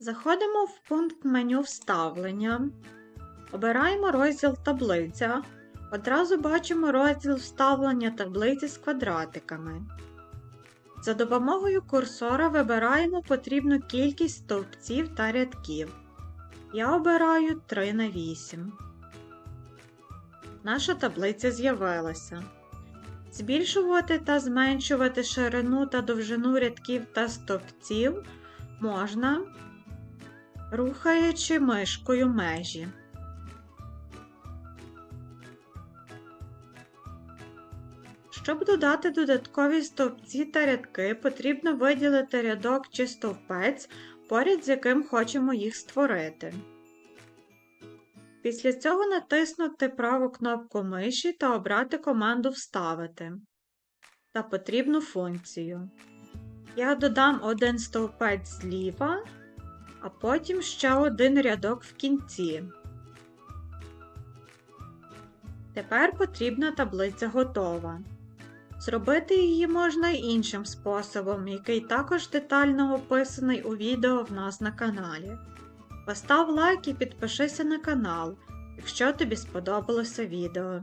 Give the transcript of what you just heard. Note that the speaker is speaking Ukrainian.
Заходимо в пункт меню Вставлення. Обираємо розділ Таблиця. Одразу бачимо розділ Вставлення таблиці з квадратиками. За допомогою курсора вибираємо потрібну кількість стовпців та рядків. Я обираю 3 на 8. Наша таблиця з'явилася. Збільшувати та зменшувати ширину та довжину рядків та стовпців можна, рухаючи мишкою межі. Щоб додати додаткові стовпці та рядки, потрібно виділити рядок чи стовпець, поряд з яким хочемо їх створити. Після цього натиснути праву кнопку миші та обрати команду Вставити та потрібну функцію. Я додам один стовпець зліва, а потім ще один рядок в кінці. Тепер потрібна таблиця готова. Зробити її можна іншим способом, який також детально описаний у відео в нас на каналі. Постав лайк і підпишися на канал, якщо тобі сподобалося відео.